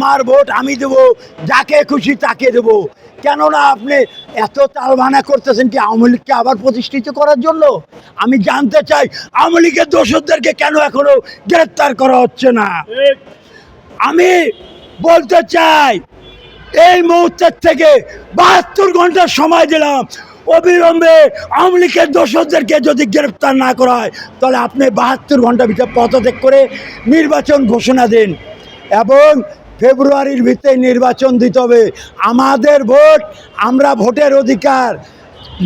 আমার ভোট আমি দেব, যাকে খুশি তাকে দেব। কেননা আপনি এত তালবানা করতেছেন কি আওয়ামী লীগকে আবার প্রতিষ্ঠিত করার জন্য? আমি জানতে চাই, আওয়ামী লীগের দোষরদেরকে কেন এখনও গ্রেপ্তার করা হচ্ছে না? আমি বলতে চাই, এই মুহূর্তের থেকে বাহাত্তর ঘণ্টা সময় দিলাম। অবিলম্বে আওয়ামী লীগের দোষরদেরকে যদি গ্রেপ্তার না করা হয়, তাহলে আপনি বাহাত্তর ঘণ্টা ভিতরে পদত্যাগ করে নির্বাচন ঘোষণা দিন। এবং ফেব্রুয়ারির ভিতরে নির্বাচন দিতে হবে। আমাদের ভোট আমরা ভোটের অধিকার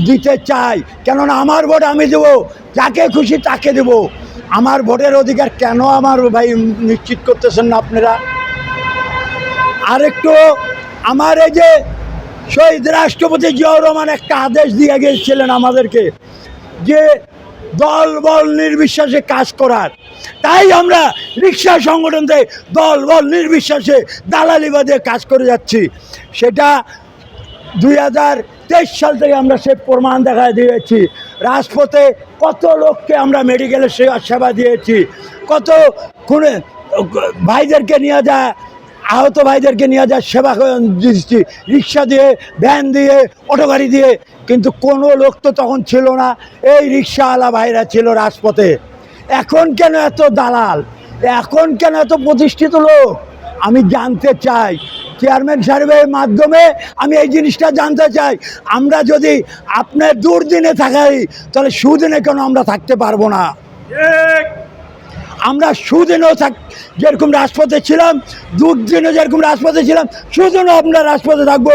দিতে চাই। কেননা আমার ভোট আমি দেবো, যাকে খুশি তাকে দেব। আমার ভোটের অধিকার কেন আমার ভাই নিশ্চিত করতেছেন না আপনারা? আরেকটু, আমার এই যে শহীদ রাষ্ট্রপতি জিয়াউর রহমান একটা আদেশ দিয়ে গিয়েছিলেন আমাদেরকে যে দল বল নির্বিশ্বাসে কাজ করার। তাই আমরা রিক্সা সংগঠন থেকে দল বল নির্বিশ্বাসে দালালিবাদে কাজ করে যাচ্ছি। সেটা দুই হাজার তেইশ সাল থেকে আমরা সে প্রমাণ দেখা দিয়েছি। রাজপথে কত লোককে আমরা মেডিকেলের সেবা সেবা দিয়েছি। কত খুনে ভাইদেরকে নিয়ে যায় আহত ভাইদেরকে নিয়ে যায় সেবা দিচ্ছি রিক্সা দিয়ে, ভ্যান দিয়ে, অটো গাড়ি দিয়ে। কিন্তু কোনো লোক তো তখন ছিল না। এই রিক্সাওয়ালা ভাইরা ছিল রাজপথে। এখন কেন এত দালাল? এখন কেন এত প্রতিষ্ঠিত লোক? আমি জানতে চাই। চেয়ারম্যান সাহেবের মাধ্যমে আমি এই জিনিসটা জানতে চাই। আমরা যদি আপনার দুর্দিনে থাকাই, তাহলে সুদিনে কেন আমরা থাকতে পারব না? আমরা সুদিনও থাক যেরকম রাজপথে ছিলাম দুর্দিনে যেরকম রাজপথে ছিলাম সুদিনও আমরা রাজপথে থাকব।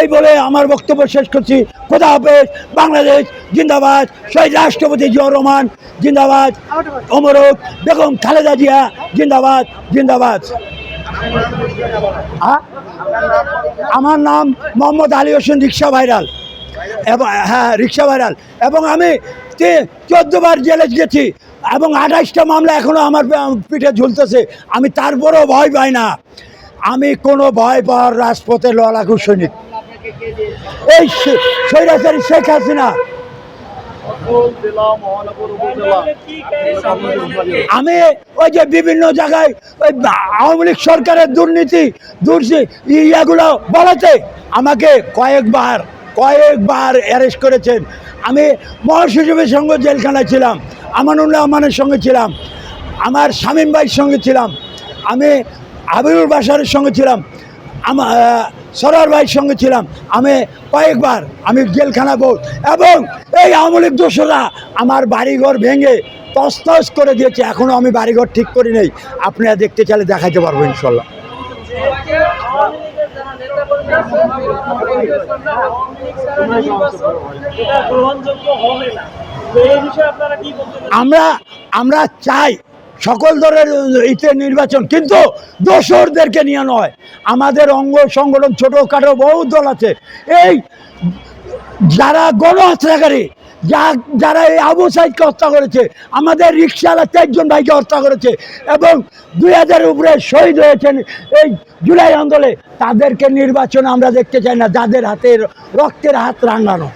এই বলে আমার বক্তব্য শেষ করছি। খোদা হাফেজ, বাংলাদেশ জিন্দাবাদ। শহীদ রাষ্ট্রপতি জিয়াউর রহমান, জিন্দাবাদ। অমরক বেগম খালেদা জিয়া, জিন্দাবাদ জিন্দাবাদ? আমার নাম মোহাম্মদ আলী হোসেন রিক্সা ভাইরাল। এবং হ্যাঁ রিক্সা ভাইরাল। এবং আমি চোদ্দ বার জেলে গেছি। এবং আঠাইশটা মামলা এখনও আমার পিঠে ঝুলতেছে। আমি তারপরেও ভয় পাই না। আমি কোনো ভয় পাওয়ার রাজপথে লড়াকু সৈনিক। এই সে- স্বৈরাচারী শেখ হাসিনা। আমি ওই যে বিভিন্ন জায়গায় ওই আওয়ামী লীগ সরকারের দুর্নীতি দুর্নীতি ইয়াগুলো বলাতে আমাকে কয়েকবার কয়েকবার অ্যারেস্ট করেছেন। আমি মহাসচিবের সঙ্গে জেলখানায় ছিলাম, আমানুল্লাহ আমানের সঙ্গে ছিলাম, আমার শামীম ভাইয়ের সঙ্গে ছিলাম, আমি হাবিবুল বাসারের সঙ্গে ছিলাম আমার সরার ভাইয়ের সঙ্গে ছিলাম। আমি কয়েকবার আমি জেলখানা বোধ এবং এই আওয়ামী লীগ দোষরা আমার বাড়িঘর ভেঙে তস্তস করে দিয়েছে। এখনও আমি বাড়িঘর ঠিক করি নেই। আপনারা দেখতে চাইলে দেখাতে পারব ইনশাল্লাহ। আমরা আমরা চাই সকল দলের ইতে নির্বাচন, কিন্তু দোসরদেরকে নিয়ে নয়। আমাদের অঙ্গ সংগঠন ছোটোখাটো বহু দল আছে। এই যারা গণহত্যাকারী যা যারা এই আবু সাইদকে হত্যা করেছে, আমাদের রিক্সাওয়ালা চারজন ভাইকে হত্যা করেছে এবং দুই হাজারের উপরে শহীদ হয়েছেন এই জুলাই আন্দোলনে। তাদেরকে নির্বাচন আমরা দেখতে চাই না, যাদের হাতে রক্তের হাত রাঙানো।